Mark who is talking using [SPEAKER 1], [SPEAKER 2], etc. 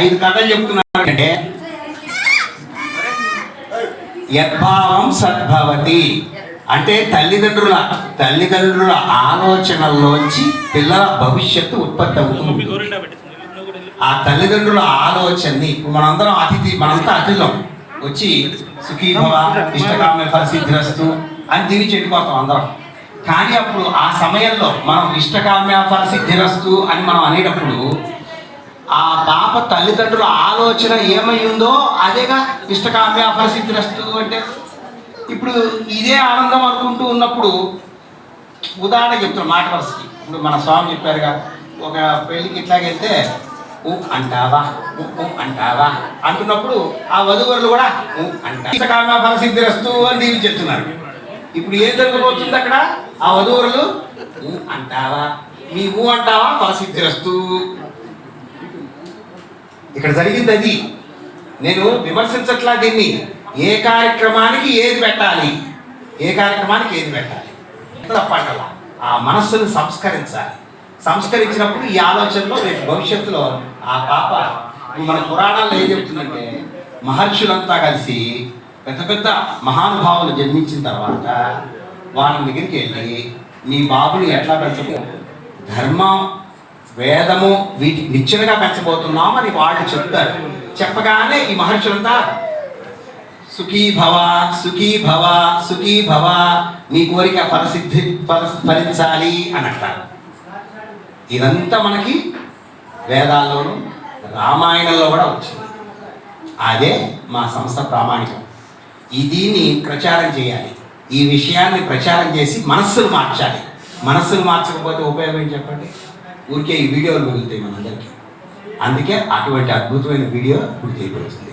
[SPEAKER 1] ఐదు కథలు చెప్తున్నారంటే యద్భావం సద్భవతి. అంటే తల్లిదండ్రుల తల్లిదండ్రుల ఆలోచనల్లోంచి పిల్లల భవిష్యత్తు ఉత్పత్తి అవుతుంది ఆ తల్లిదండ్రుల ఆలోచనని మనందరం అతిథి మనంతా అతిథులం. వచ్చి సుఖీభవ ఇష్టకామ్య పరిసిద్ధిరస్తు అని తిరిగి చెడిపోతాం అందరం. కానీ అప్పుడు ఆ సమయంలో మనం ఇష్టకామ్య పరిసిద్ధిరస్తు అని మనం అనేటప్పుడు ఆ పాప తల్లిదండ్రుల ఆలోచన ఏమై ఉందో అదేగా ఇష్టకామ్య పరిసిద్ధిరస్తు అంటే ఇప్పుడు ఇదే ఆనందం అనుకుంటూ ఉన్నప్పుడు ఉదాహరణ చెప్తున్నా మాట వరుసకి ఇప్పుడు మన స్వామి చెప్పారుగా ఒక పెళ్ళికి ఇట్లాగైతే ఊ అంటావా ఊ అంటావా అంటున్నప్పుడు ఆ వధువరులు కూడా ఊ అంటా. కామ ఫలసిద్ధిరస్తు అని దీవి చెప్తున్నారు. ఇప్పుడు ఏం జరగబోతుంది అక్కడ ఆ వధువరులు ఊ అంటావా మీ ఊ అంటావా ఫలసిద్ధిరస్తు ఇక్కడ జరిగింది అది నేను విమర్శించట్లా దీన్ని ఏ కార్యక్రమానికి ఏది పెట్టాలి? ఏ కార్యక్రమానికి ఏది పెట్టాలి? తప్పంటల ఆ మనస్సును సంస్కరించాలి. సంస్కరించినప్పుడు ఈ ఆలోచనలో రేపు భవిష్యత్తులో ఆ పాప మన పురాణాల్లో ఏం చెప్తుందంటే మహర్షులంతా కలిసి పెద్ద పెద్ద మహానుభావులు జన్మించిన తర్వాత వాళ్ళ దగ్గరికి వెళ్ళి మీ బాబుని ఎట్లా పెంచకు? ధర్మం వేదము వీటి నిచ్చెనగా పెంచబోతున్నామని వాళ్ళు చెప్తారు. చెప్పగానే ఈ మహర్షులంతా సుఖీ భవ సుఖీ భవ సుఖీ భవ నీ కోరిక ఫలసిద్ధి ఫలించాలి అని అంటారు. ఇదంతా మనకి వేదాల్లోనూ రామాయణంలో కూడా వచ్చింది. అదే మా సంస్థ ప్రామాణికం. దీన్ని ప్రచారం చేయాలి. ఈ విషయాన్ని ప్రచారం చేసి మనస్సును మార్చాలి. మనస్సును మార్చకపోతే ఉపయోగం చెప్పండి? ఊరికే ఈ వీడియోలు మిగులుతాయి మనందరికీ. అందుకే అటువంటి అద్భుతమైన వీడియో ఇప్పుడు చేయబడుతుంది